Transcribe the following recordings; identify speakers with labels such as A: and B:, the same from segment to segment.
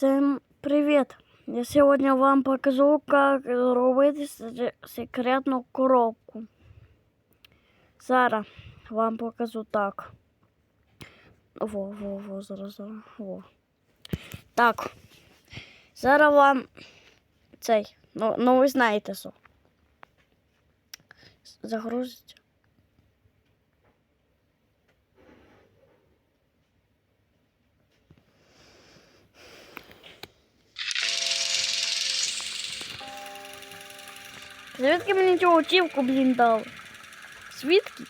A: Всем привет! Я сегодня вам покажу, как робити секретну коробку. Зараз вам покажу так. Во, во, во, зараз, зараз, во. Так. Зараз вам цей. Ну, ну ви знаєте що. Загрузиться. Звідки мені цю очівку, блін, дали? Звідки?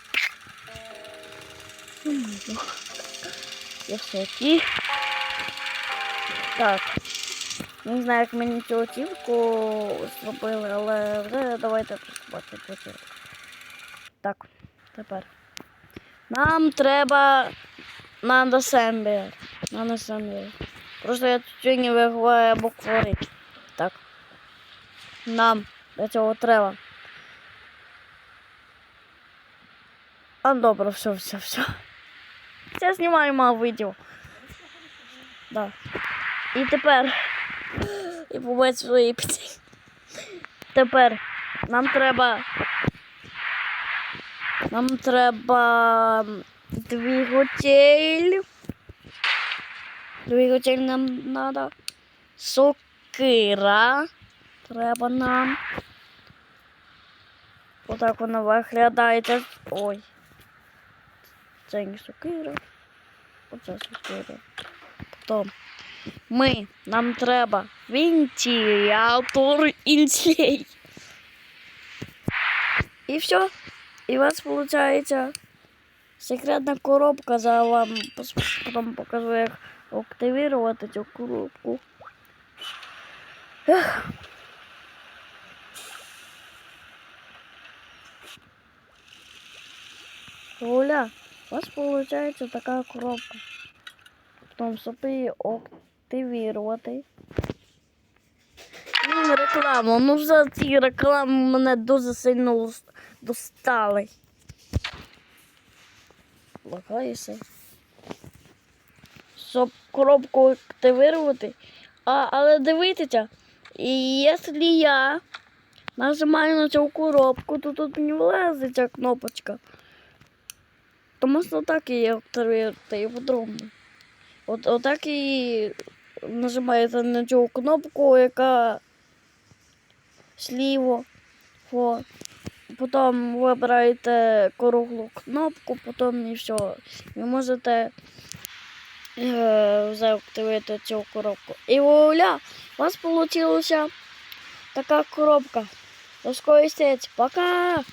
A: Я в шокі. Так. Не знаю, як мені цю очівку зробили, але вже давайте приступати до. Так, тепер. Нам треба на асемблер. На асемблер. Просто я тут не виглаю буквори. Так. Нам для цього треба. А добре, все, все, все. Я знімаю мало відео. Да. І тепер. І побачив свої піці. Тепер нам треба. Нам треба двигатель. Двигатель нам треба. Сокира. Треба нам. Отак вона виглядає. Ой. Це не сокира. Оце сокира. Потім ми, нам треба вентилятор інсей. І все. І у вас виходить секретна коробка. За вам потім покажу, як активувати цю коробку. Ех. Оля, у вас получается такая коробка. Потом, щоб її активувати. Ну, реклама. Ну, за ці реклами мене дуже сильно достали. Лагається. Щоб коробку активувати. А, але дивіться, якщо я нажимаю на цю коробку, то тут не влазить ця кнопочка. То можна так і по-другому. От, отак і нажимаєте на цю кнопку, яка зліво. О. Потім вибираєте круглу кнопку, потім і все. Ви можете е, заактивувати цю коробку. І вуаля, у вас вийшла така коробка. До скорої зустрічі. Пока!